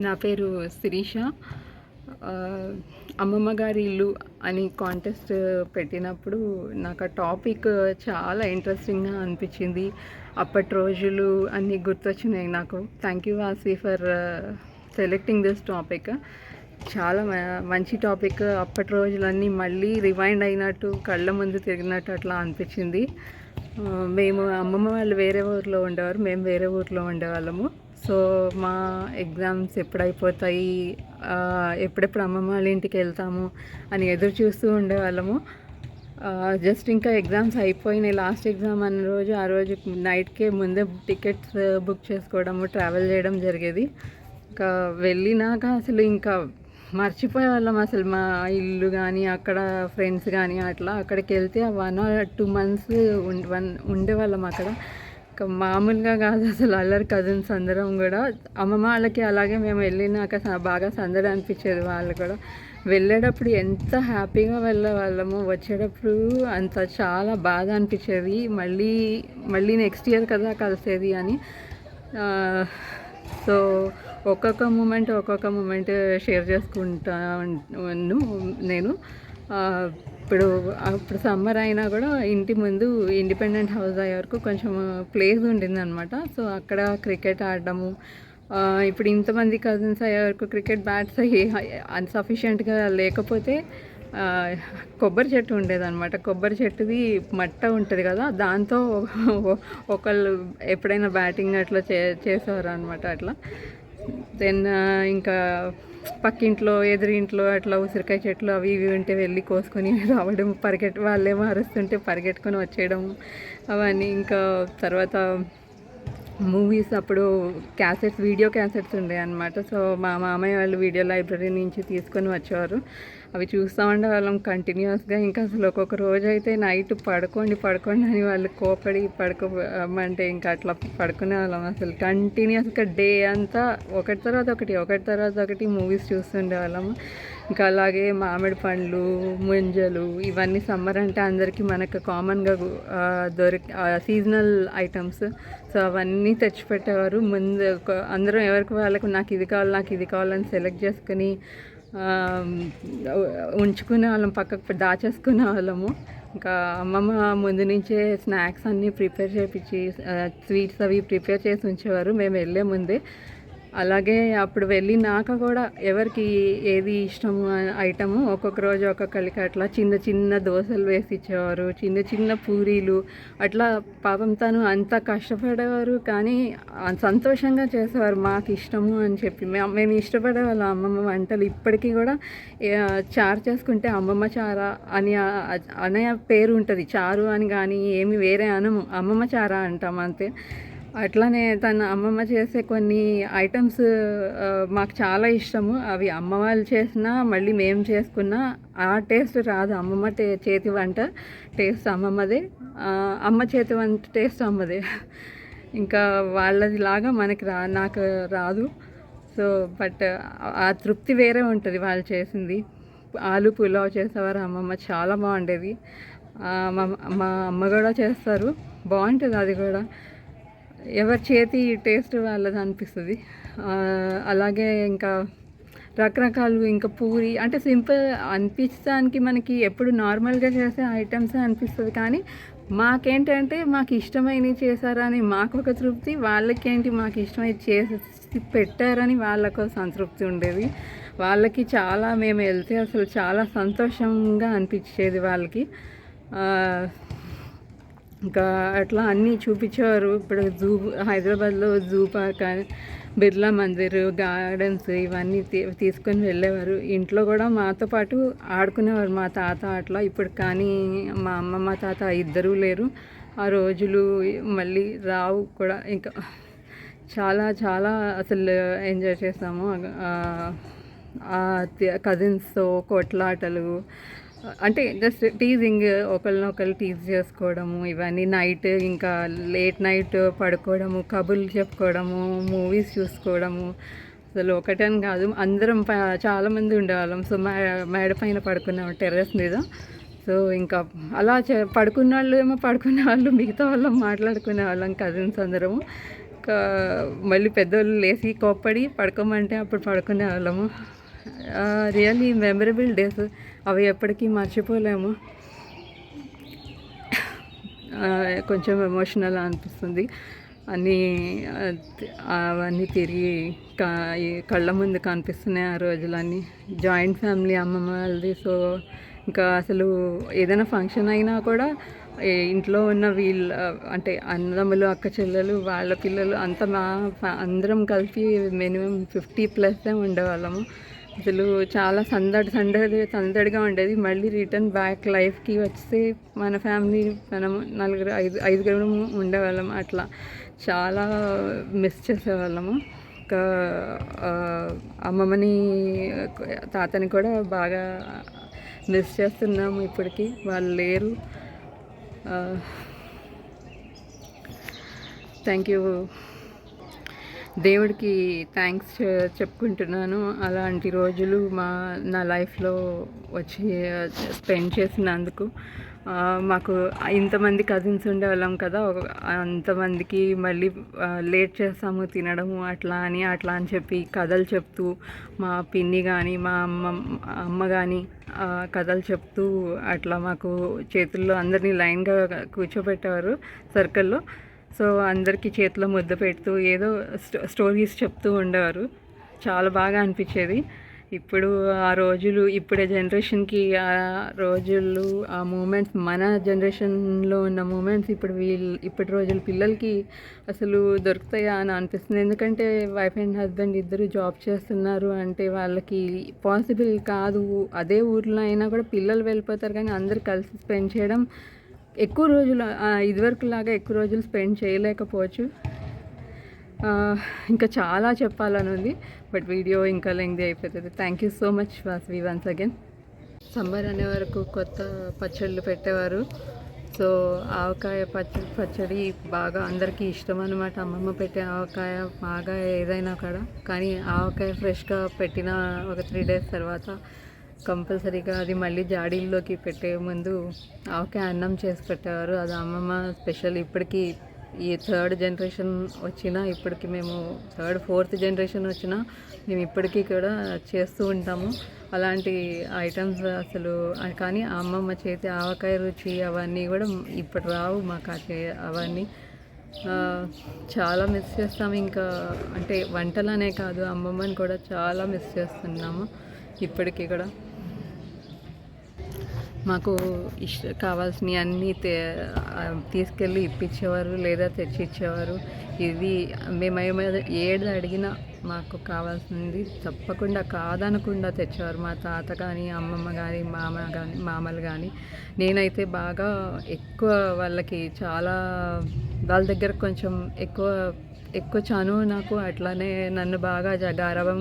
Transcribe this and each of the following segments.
నా పేరు శిరీష. అమ్మమ్మ గారి ఇల్లు అని కాంటెస్ట్ పెట్టినప్పుడు నాకు ఆ టాపిక్ చాలా ఇంట్రెస్టింగ్గా అనిపించింది. అప్పటి రోజులు అన్నీ గుర్తొచ్చినాయి నాకు. Thank you Vasi for selecting this topic చాలా మ- మంచి టాపిక్ అప్పటి రోజులన్నీ మళ్ళీ రివైండ్ అయినట్టు కళ్ళ ముందు తిరిగినట్టు అట్లా అనిపించింది. మేము అమ్మమ్మ వాళ్ళు వేరే ఊర్లో ఉండేవారు. మేము వేరే ఊర్లో ఉండేవాళ్ళము. సో మా ఎగ్జామ్స్ ఎప్పుడైపోతాయి ఎప్పుడెప్పుడు అమ్మమ్మ వాళ్ళ ఇంటికి వెళ్తాము అని ఎదురు చూస్తూ ఉండేవాళ్ళము. జస్ట్ ఇంకా ఎగ్జామ్స్ అయిపోయినాయి. లాస్ట్ ఎగ్జామ్ అన్న రోజు ఆ రోజు నైట్కే ముందే టికెట్స్ బుక్ చేసుకోవడము ట్రావెల్ చేయడం జరిగేది. ఇంకా వెళ్ళినాక అసలు ఇంకా మర్చిపోయే వాళ్ళం అసలు మా ఇల్లు కానీ అక్కడ ఫ్రెండ్స్ కానీ అట్లా అక్కడికి వెళ్తే one or two months one ఉండేవాళ్ళం అక్కడ. మామూలుగా కాదు అసలు అల్లరి కజిన్స్ అందరం కూడా. అమ్మమ్మ వాళ్ళకి అలాగే మేము వెళ్ళినాక బాగా సందడి అనిపించేది వాళ్ళు కూడా. వెళ్ళేటప్పుడు ఎంత హ్యాపీగా వెళ్ళే వాళ్ళము. వచ్చేటప్పుడు అంత చాలా బాధ అనిపించేది. మళ్ళీ మళ్ళీ నెక్స్ట్ ఇయర్ కదా కలిసేది అని. సో ఒక్కొక్క మూమెంట్ ఒక్కొక్క మూమెంట్ షేర్ చేసుకుంటాను నేను. ఇప్పుడు అప్పుడు సమ్మర్ అయినా కూడా ఇంటి ముందు ఇండిపెండెంట్ హౌస్ అయ్యే వరకు కొంచెం ప్లేస్ ఉండింది అనమాట సో అక్కడ క్రికెట్ ఆడడము ఇప్పుడు ఇంతమంది కజిన్స్ అయ్యే వరకు క్రికెట్ బ్యాట్స్ అన్సఫిషియెంట్గా లేకపోతే కొబ్బరి చెట్టు ఉండేదన్నమాట. కొబ్బరి చెట్టుది మట్ట ఉంటుంది కదా దాంతో ఒకళ్ళు ఎప్పుడైనా బ్యాటింగ్ అట్లా చే చేసేవారు అనమాట అట్లా. దెన్ uh, ఇంకా పక్కింట్లో ఎదురింట్లో అట్లా ఉసిరికాయ చెట్లు అవి ఇవి ఉంటే వెళ్ళి కోసుకొని రావడం పరిగెట్ వాళ్ళేమో అరుస్తుంటే పరిగెట్టుకొని వచ్చేయడం అవన్నీ. ఇంకా తర్వాత మూవీస్ అప్పుడు క్యాసెట్స్ వీడియో క్యాసెట్స్ ఉండే అనమాట సో మా మామయ్య వాళ్ళు వీడియో లైబ్రరీ నుంచి తీసుకొని వచ్చేవారు. అవి చూస్తూ ఉండే వాళ్ళం కంటిన్యూస్గా. ఇంకా అసలు ఒక్కొక్క రోజు అయితే నైట్ పడుకోండి పడుకోండి అని వాళ్ళు కోపడి పడుకోమంటే ఇంకా అట్లా పడుకునే వాళ్ళం అసలు. కంటిన్యూస్గా డే అంతా ఒకటి తర్వాత ఒకటి ఒకటి తర్వాత ఒకటి మూవీస్ చూస్తుండే వాళ్ళము ఇంకా అలాగే మామిడి పండ్లు ముంజలు ఇవన్నీ సమ్మర్ అంటే అందరికీ మనకు కామన్గా దొరికి సీజనల్ ఐటమ్స్ సో అవన్నీ తెచ్చిపెట్టేవారు. ముందు అందరం ఎవరికి వాళ్ళకు నాకు ఇది కావాలి నాకు ఇది కావాలని సెలెక్ట్ చేసుకుని ఉంచుకునే వాళ్ళం పక్కకు దాచేసుకునే వాళ్ళము. ఇంకా అమ్మమ్మ ముందు నుంచే స్నాక్స్ అన్నీ ప్రిపేర్ చేపించి స్వీట్స్ అవి ప్రిపేర్ చేసి ఉంచేవారు. మేము వెళ్ళే ముందే అలాగే అప్పుడు వెళ్ళినాక కూడా ఎవరికి ఏది ఇష్టము ఐటము ఒక్కొక్క రోజు ఒక్కొక్కరికి అట్లా చిన్న చిన్న దోశలు వేసి ఇచ్చేవారు చిన్న చిన్న పూరీలు. అట్లా పాపం తను అంత కష్టపడేవారు కానీ సంతోషంగా చేసేవారు మాకు ఇష్టము అని చెప్పి. మేము ఇష్టపడే వాళ్ళ అమ్మమ్మ వంటలు. ఇప్పటికీ కూడా చారు చేసుకుంటే అమ్మమ్మ చారా అని అనే పేరు ఉంటుంది. చారు అని కానీ ఏమి వేరే అనము. అమ్మమ్మ చారా అంటాం అంతే. అట్లానే తన అమ్మమ్మ చేసే కొన్ని ఐటమ్స్ మాకు చాలా ఇష్టము. అవి అమ్మ వాళ్ళు చేసినా మళ్ళీ మేము చేసుకున్నా ఆ టేస్ట్ రాదు. అమ్మమ్మ టే చేతి వంట టేస్ట్ అమ్మమ్మదే. అమ్మ చేతి వంట టేస్ట్ అమ్మదే. ఇంకా వాళ్ళది లాగా మనకి రా నాకు రాదు. సో బట్ ఆ తృప్తి వేరే ఉంటుంది వాళ్ళు చేసింది. ఆలు పులావ్ చేసేవారు అమ్మమ్మ చాలా బాగుండేది. మా అమ్మ కూడా చేస్తారు. బాగుంటుంది అది కూడా. ఎవరి చేతి టేస్ట్ వాళ్ళది అనిపిస్తుంది. అలాగే ఇంకా రకరకాలు ఇంకా పూరి అంటే సింపుల్ అనిపించడానికి మనకి ఎప్పుడు నార్మల్గా చేసే ఐటమ్స్ అనిపిస్తుంది. కానీ మాకేంటంటే మాకు ఇష్టమైనవి చేశారని మాకు ఒక తృప్తి వాళ్ళకేంటి మాకు ఇష్టమై చేసి పెట్టారని వాళ్ళకు సంతృప్తి ఉండేది. వాళ్ళకి చాలా మేము వెళ్తే అసలు చాలా సంతోషంగా అనిపించేది వాళ్ళకి. ఇంకా అట్లా అన్నీ చూపించేవారు. ఇప్పుడు జూ హైదరాబాద్లో zoo park Birla Mandir gardens ఇవన్నీ తీ- తీసుకొని వెళ్ళేవారు. ఇంట్లో కూడా మాతో పాటు ఆడుకునేవారు. మా తాత అట్లా ఇప్పుడు కానీ మా అమ్మ మా తాత ఇద్దరూ లేరు. ఆ రోజులు మళ్ళీ రావు కూడా. ఇంకా చాలా చాలా అసలు ఎంజాయ్ చేస్తాము కజిన్స్తో కొట్లాటలు అంటే జస్ట్ టీజింగ్ ఒకరినొకరు టీజ్ చేసుకోవడము ఇవన్నీ నైట్ ఇంకా లేట్ నైట్ పడుకోవడము కబుర్లు చెప్పుకోవడము మూవీస్ చూసుకోవడము. అసలు ఒకటని కాదు అందరం ప- చాలామంది ఉండేవాళ్ళం. సో మే మేడ పైన పడుకున్నాము టెర్రస్ మీద. సో ఇంకా అలా చే పడుకున్న వాళ్ళు ఏమో పడుకునే వాళ్ళు మిగతా వాళ్ళం మాట్లాడుకునే వాళ్ళం కజిన్స్ అందరము. ఇంకా మళ్ళీ పెద్దోళ్ళు లేచి కోప్పడి పడుకోమంటే అప్పుడు పడుకునే వాళ్ళము. రియల్లీ మెమరబుల్ డేస్ అవి ఎప్పటికీ మర్చిపోలేము. కొంచెం ఎమోషనల్ అనిపిస్తుంది. అన్నీ అవన్నీ తిరిగి కళ్ళ ముందు కనిపిస్తున్నాయి ఆ రోజులన్నీ. జాయింట్ ఫ్యామిలీ అమ్మమ్మ వాళ్ళది సో ఇంకా అసలు ఏదైనా ఫంక్షన్ అయినా కూడా ఇంట్లో ఉన్న వీళ్ళ అంటే అన్నదమ్ములు అక్క చెల్లెలు వాళ్ళ పిల్లలు అంతా మా అందరం కలిపి మినిమం ఫిఫ్టీ ప్లస్ ఉండేవాళ్ళము. అసలు చాలా సందడి సందడి సందడిగా ఉండేది. మళ్ళీ రిటర్న్ బ్యాక్ లైఫ్కి వస్తే మన ఫ్యామిలీ మనము నలుగురు ఐదు ఐదుగురు ఉండేవాళ్ళం అట్లా. చాలా మిస్ చేసేవాళ్ళము. ఇంకా అమ్మమ్మని తాతని కూడా బాగా మిస్ చేస్తున్నాము ఇప్పటికి. వాళ్ళు లేరు. థ్యాంక్ యూ దేవుడికి థ్యాంక్స్ చెప్పుకుంటున్నాను. అలాంటి రోజులు మా నా లైఫ్లో వచ్చి స్పెండ్ చేసినందుకు. మాకు ఇంతమంది కజిన్స్ ఉండేవాళ్ళం కదా అంతమందికి మళ్ళీ లేట్ చేస్తాము తినడము అట్లా అని అట్లా అని చెప్పి కథలు చెప్తూ మా పిన్ని కానీ మా అమ్మ అమ్మ కానీ కథలు చెప్తూ అట్లా మాకు చేతుల్లో అందరినీ లైన్గా కూర్చోబెట్టేవారు సర్కిల్లో సో అందరికీ చేతిలో ముద్ద పెడుతూ ఏదో స్టో- స్టోరీస్ చెప్తూ ఉండేవారు. చాలా బాగా అనిపించేది. ఇప్పుడు ఆ రోజులు ఇప్పుడే జనరేషన్కి ఆ రోజులు ఆ మూమెంట్స్ మన జనరేషన్లో ఉన్న మూమెంట్స్ ఇప్పుడు వీళ్ళు ఇప్పటి రోజుల పిల్లలకి అసలు దొరుకుతాయా అని అనిపిస్తుంది. ఎందుకంటే వైఫ్ అండ్ హస్బెండ్ ఇద్దరు జాబ్ చేస్తున్నారు అంటే వాళ్ళకి పాసిబుల్ కాదు. అదే ఊర్లో అయినా కూడా పిల్లలు వెళ్ళిపోతారు కానీ అందరు కలిసి స్పెండ్ చేయడం ఎక్కువ రోజులు ఇదివరకు లాగా ఎక్కువ రోజులు స్పెండ్ చేయలేకపోవచ్చు. ఇంకా చాలా చెప్పాలని ఉంది. బట్ వీడియో ఇంకా లెంగ్ది అయిపోతుంది. Thank you so much Vasavi once again summer అనే వరకు కొత్త పచ్చళ్ళు పెట్టేవారు. సో ఆవకాయ పచ్చడి పచ్చడి బాగా అందరికీ ఇష్టం అనమాట అమ్మమ్మ పెట్టే ఆవకాయ బాగా ఏదైనా కూడా. కానీ ఆవకాయ ఫ్రెష్గా పెట్టిన ఒక త్రీ డేస్ తర్వాత కంపల్సరీగా అది మళ్ళీ జాడీల్లోకి పెట్టే ముందు ఆవకాయ అన్నం చేసి పెట్టేవారు. అది అమ్మమ్మ స్పెషల్. ఇప్పటికీ ఈ థర్డ్ జనరేషన్ వచ్చినా ఇప్పటికి మేము థర్డ్ ఫోర్త్ జనరేషన్ వచ్చినా మేము ఇప్పటికీ కూడా చేస్తూ ఉంటాము. అలాంటి ఐటమ్స్ అసలు కానీ అమ్మమ్మ చేతి ఆవకాయ రుచి అవన్నీ కూడా ఇప్పుడు రావు మాకు ఆ చే- అవన్నీ చాలా మిస్ చేస్తాము. ఇంకా అంటే వంటలనే కాదు అమ్మమ్మని కూడా చాలా మిస్ చేస్తున్నాము ఇప్పటికీ కూడా. మాకు ఇష్ట కావాల్సినవి అన్నీ తీసుకెళ్ళి ఇప్పించేవారు లేదా తెచ్చి ఇచ్చేవారు ఇది మేము ఏది అడిగినా మాకు కావాల్సింది తప్పకుండా కాదనకుండా తెచ్చేవారు. మా తాత కానీ అమ్మమ్మ కానీ మామ కానీ మామలు కానీ నేనైతే బాగా ఎక్కువ వాళ్ళకి చాలా వాళ్ళ దగ్గర కొంచెం ఎక్కువ ఎక్కువ చనువు నాకు అట్లానే నన్ను బాగా జ-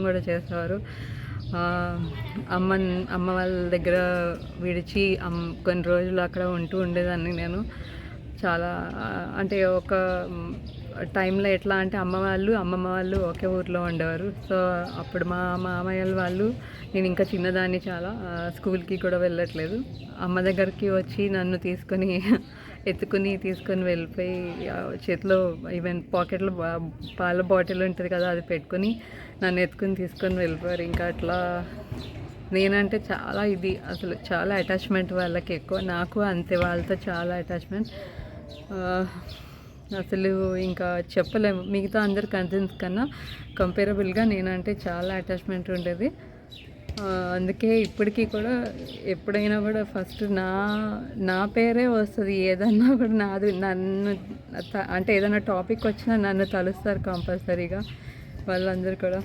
కూడా చేసేవారు. అమ్మ అమ్మ వాళ్ళ దగ్గర విడిచి కొన్ని రోజులు అక్కడ ఉంటూ ఉండేదాన్ని నేను. చాలా అంటే ఒక టైంలో ఎట్లా అంటే అమ్మ వాళ్ళు అమ్మమ్మ వాళ్ళు ఒకే ఊర్లో ఉండేవారు. సో అప్పుడు మా మామయ్యల వాళ్ళు నేను ఇంకా చిన్నదాన్ని చాలా స్కూల్కి కూడా వెళ్ళట్లేదు. అమ్మ దగ్గరికి వచ్చి నన్ను తీసుకొని ఎత్తుకుని తీసుకొని వెళ్ళిపోయి చేతిలో ఈవెన్ పాకెట్లో పాల బాటిల్ ఉంటుంది కదా అది పెట్టుకొని నన్ను ఎత్తుకుని తీసుకొని వెళ్ళిపోయారు. ఇంకా అట్లా నేనంటే చాలా ఇది అసలు చాలా అటాచ్మెంట్ వాళ్ళకి ఎక్కువ. నాకు అంతే వాళ్ళతో చాలా అటాచ్మెంట్ అసలు ఇంకా చెప్పలేము. మిగతా అందరు కజిన్స్ కన్నా కంపేరబుల్గా నేనంటే చాలా అటాచ్మెంట్ ఉండేది. అందుకే ఇప్పటికీ కూడా ఎప్పుడైనా కూడా ఫస్ట్ నా నా పేరే వస్తుంది. ఏదన్నా కూడా నాది నన్ను అంటే ఏదైనా టాపిక్ వచ్చినా నన్ను తలుస్తారు కంపల్సరీగా. వాళ్ళందరూ కూడా.